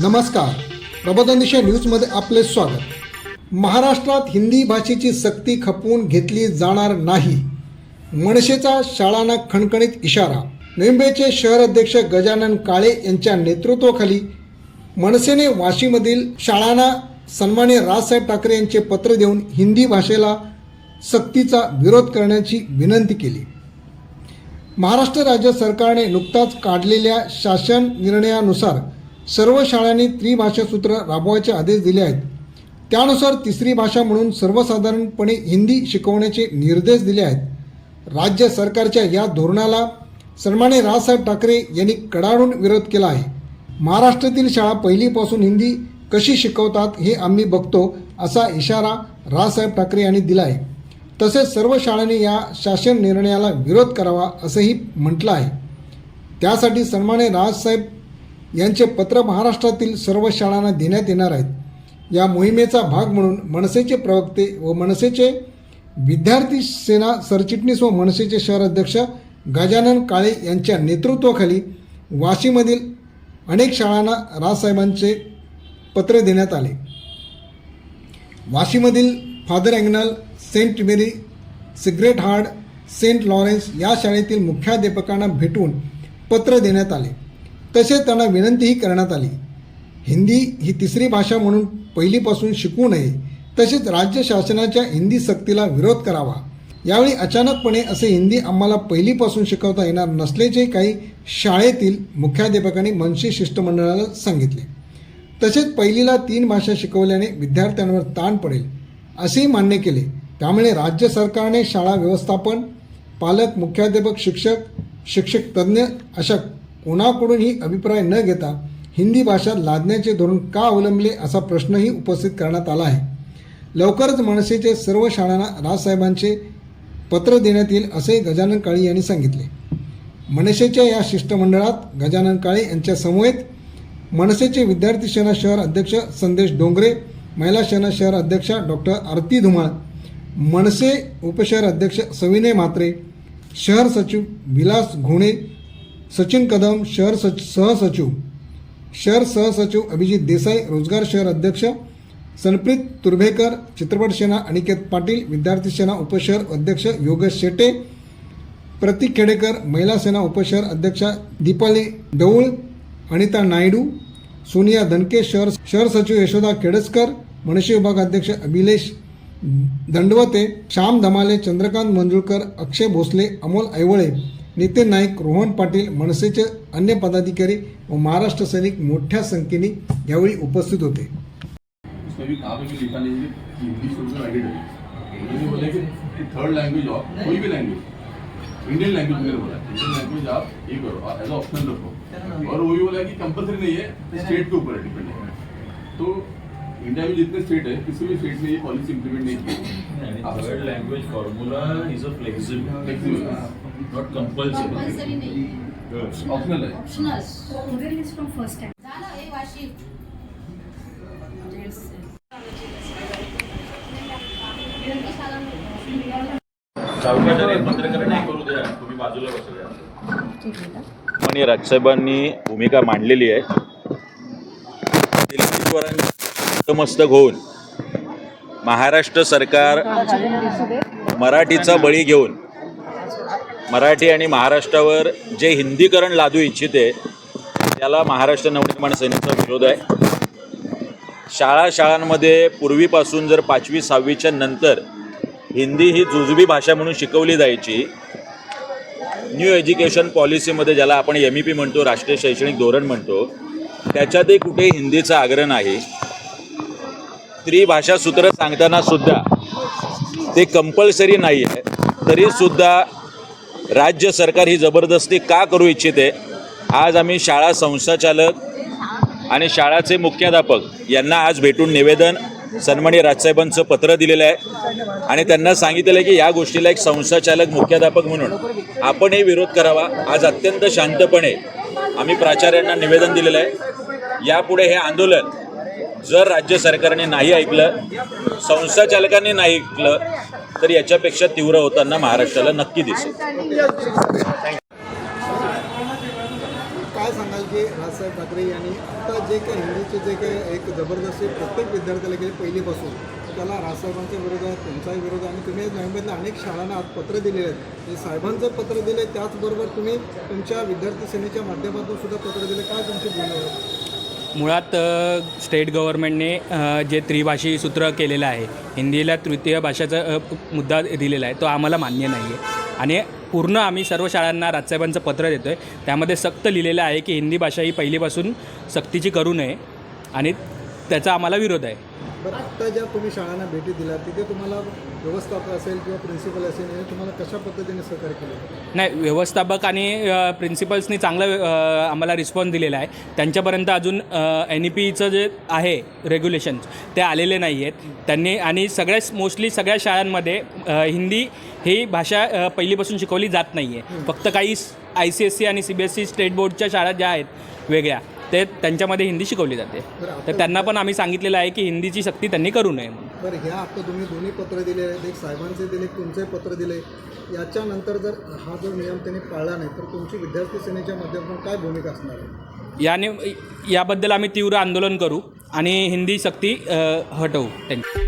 नमस्कार. प्रबोधन दिशा न्यूजमध्ये आपले स्वागत. महाराष्ट्रात हिंदी भाषेची सक्ती खपवून घेतली जाणार नाही. मनसेचा शाळांना खणखणीत इशारा. मुंबईचे शहर अध्यक्ष गजानन काळे यांच्या नेतृत्वाखाली मनसेने वाशीमधील शाळांना सन्मान्य राजसाहेब ठाकरे यांचे पत्र देऊन हिंदी भाषेला सक्तीचा विरोध करण्याची विनंती केली. महाराष्ट्र राज्य सरकारने नुकताच काढलेल्या शासन निर्णयानुसार सर्व शाळांनी त्रिभाषा सूत्र राबवायचे आदेश दिले आहेत. त्यानुसार तिसरी भाषा म्हणून सर्वसाधारणपणे हिंदी शिकवण्याचे निर्देश दिले आहेत. राज्य सरकारच्या या धोरणाला सन्माने राजसाहेब ठाकरे यांनी कडाडून विरोध केला आहे. महाराष्ट्रातील शाळा पहिलीपासून हिंदी कशी शिकवतात हे आम्ही बघतो असा इशारा राजसाहेब ठाकरे यांनी दिला आहे. तसेच सर्व शाळांनी या शासन निर्णयाला विरोध करावा असंही म्हटलं आहे. त्यासाठी सन्माने राजसाहेब यांचे पत्र महाराष्ट्रातील सर्व शाळांना देण्यात येणार आहेत. या मोहिमेचा भाग म्हणून मनसेचे प्रवक्ते व मनसेचे विद्यार्थी सेना सरचिटणीस व मनसेचे शहर अध्यक्ष गजानन काळे यांच्या नेतृत्वाखाली वाशीमधील अनेक शाळांना राजसाहेबांचे पत्र देण्यात आले. वाशीमधील father Agnel saint Mary sacred heart saint Lawrence या शाळेतील मुख्याध्यापकांना भेटून पत्र देण्यात आले. तसेच त्यांना विनंतीही करण्यात आली. हिंदी ही तिसरी भाषा म्हणून पहिलीपासून शिकू नये तसेच राज्य शासनाच्या हिंदी सक्तीला विरोध करावा. यावेळी अचानकपणे असे हिंदी आम्हाला पहिलीपासून शिकवता येणार नसल्याचे काही शाळेतील मुख्याध्यापकांनी मनसे शिष्टमंडळाला सांगितले. तसेच पहिलीला तीन भाषा शिकवल्याने विद्यार्थ्यांवर ताण पडेल असेही मान्य केले. त्यामुळे राज्य सरकारने शाळा व्यवस्थापन पालक मुख्याध्यापक शिक्षक शिक्षक तज्ज्ञ अशा कोणाकडूनही अभिप्राय न घेता हिंदी भाषा लादण्याचे धोरण का अवलंबले असा प्रश्नही उपस्थित करण्यात आला आहे. लवकरच मनसेचे सर्व शाळांना राजसाहेबांचे पत्र देण्यात येईल असे गजानन काळे यांनी सांगितले. मनसेच्या या शिष्टमंडळात गजानन काळे यांच्या समवेत मनसेचे विद्यार्थी सेना शहर अध्यक्ष संदेश डोंगरे महिला सेना शहर अध्यक्षा डॉक्टर आरती धुमाळ मनसे उपशहर अध्यक्ष सविनय म्हात्रे शहर सचिव विलास घोणे सचिन कदम शहर सच सहसचिव. शहर सहसचिव अभिजित देसाई रोजगार शहर अध्यक्ष. सनप्रीत तुर्भेकर चित्रपट सेना अनिकेत पाटील विद्यार्थी सेना उपशहर अध्यक्ष योगेश शेटे प्रतीक खेडेकर महिला सेना उपशहर अध्यक्षा दीपाली डवळ अनिता नायडू. सोनिया धनके शहर शहर सचिव यशोदा केडसकर. मनसे विभाग अध्यक्ष अभिलेश दंडवते. श्याम धमाले चंद्रकांत मंजुळकर अक्षय भोसले अमोल ऐवळे. नितीन नाईक रोहन पाटील मनसेचे अन्य पदाधिकारी व महाराष्ट्र सैनिक मोठ्या संख्येने यावेळी उपस्थित होते. थर्ड लैंग्वेज ऑफ कोई भी लैंग्वेज इंडियन लैंग्वेज वगैरह बोला. इंडियन लैंग्वेज आप ये करो. एज ऑप्शनल रखो. और वो भी बोला कि कंपलसरी नहीं है स्टेट के ऊपर डिपेंड है. तो इंडिया में जितने स्टेट है किसी भी स्टेट ने ये पॉलिसी इम्प्लीमेंट नहीं की And third language formula is a compulsory. Compulsory नाही. ऑप्शनल है optional is from first time. झालं हे वाशी. सावकाशाने पत्रकार नाही करू द्या. तुम्ही बाजूला बसू द्या. आणि राजसाहेबांनी भूमिका मांडलेली आहे. नतमस्तक होऊन महाराष्ट्र सरकार मराठीचा बळी घेऊन मराठी आणि महाराष्ट्रावर जे हिंदीकरण लादू इच्छिते त्याला महाराष्ट्र नवनिर्माण सेनेचा विरोध आहे. शाळा शाळांमध्ये पूर्वीपासून जर पाचवी सहावीच्या नंतर हिंदी ही जुजबी भाषा म्हणून शिकवली जायची न्यू एज्युकेशन पॉलिसीमध्ये ज्याला आपण एम ई पी म्हणतो राष्ट्रीय शैक्षणिक धोरण म्हणतो त्याच्यातही कुठे हिंदीचा आग्रह नाही. त्रिभाषा सूत्र सांगताना सुद्धा ते कंपल्सरी नाही आहे तरीसुद्धा राज्य सरकार ही जबरदस्ती का करू इच्छिते? आज आम्ही शाळा संस्थाचालक आणि शाळाचे मुख्याध्यापक यांना आज भेटून निवेदन सन्माननीय राजसाहेबांचं पत्र दिलेलं आहे. आणि त्यांना सांगितलेलं आहे की या गोष्टीला एक संस्थाचालक मुख्याध्यापक म्हणून आपणही विरोध करावा. आज अत्यंत शांतपणे आम्ही प्राचार्यांना निवेदन दिलेलं आहे. यापुढे हे आंदोलन जर राज्य सरकारने नाही ऐकलं संस्थाचालकांनी नाही ऐकलं तर याच्यापेक्षा तीव्र होताना महाराष्ट्राला नक्की दिसेल. काय सांगाल की राजसाहेब ठाकरे यांनी आता जे काही हिंदीचे जे काही एक जबरदस्ती प्रत्येक विद्यार्थ्याला गेले पहिलीपासून त्याला राजसाहेबांच्या विरोधात तुमचाही विरोध आणि तुम्ही नोव्हेंबरला अनेक शाळांना आज पत्र दिलेले आहेत. हे साहेबांचं पत्र दिले त्याचबरोबर तुम्ही तुमच्या विद्यार्थी सेनेच्या माध्यमातून सुद्धा पत्र दिले. काय तुमची भूमिका मुळात स्टेट गव्हर्नमेंटने जे त्रिभाषी सूत्र केलेलं आहे हिंदीला तृतीय भाषेचा मुद्दा दिलेला आहे तो आम्हाला मान्य नाही आहे आणि पूर्ण आम्ही सर्व शाळांना राजसाहेबांचं पत्र देतो आहे त्यामध्ये सक्त लिहिलेलं आहे की हिंदी भाषा ही पहिलीपासून सक्तीची करू नये आणि त्याचा आम्हाला विरोध आहे. बरं आत्ता ज्या तुम्ही शाळांना भेटी दिल्या तिथे तुम्हाला व्यवस्थापक असेल किंवा प्रिन्सिपल असेल यांनी तुम्हाला कशा पद्धतीने सहकार्य केलं? नाही व्यवस्थापक आणि प्रिन्सिपल्सनी चांगला आम्हाला रिस्पॉन्स दिलेला आहे. त्यांच्यापर्यंत अजून एन ई पीचं जे आहे रेग्युलेशन्स ते आलेले नाही आहेत त्यांनी आणि सगळ्याच मोस्टली सगळ्या शाळांमध्ये हिंदी ही भाषा पहिलीपासून शिकवली जात नाही आहे फक्त काही आय सी एस सी आणि C B S C state बोर्डच्या शाळा ज्या आहेत वेगळ्या. ते त्यांच्यामध्ये हिंदी शिकवली जाते. तर त्यांना पण आम्ही सांगितलेलं आहे की हिंदीची सक्ती त्यांनी करू नये. बरं ह्या आता तुम्ही दोन्ही पत्र दिले आहेत एक साहेबांचे दिले तुमचे पत्र दिले. याच्यानंतर जर हा जो नियम त्यांनी पाळला नाही तर तुमची विद्यार्थी सेनेच्या माध्यमातून काय भूमिका असणार आहे? याने याबद्दल आम्ही तीव्र आंदोलन करू आणि हिंदी सक्ती हटवू त्यांची.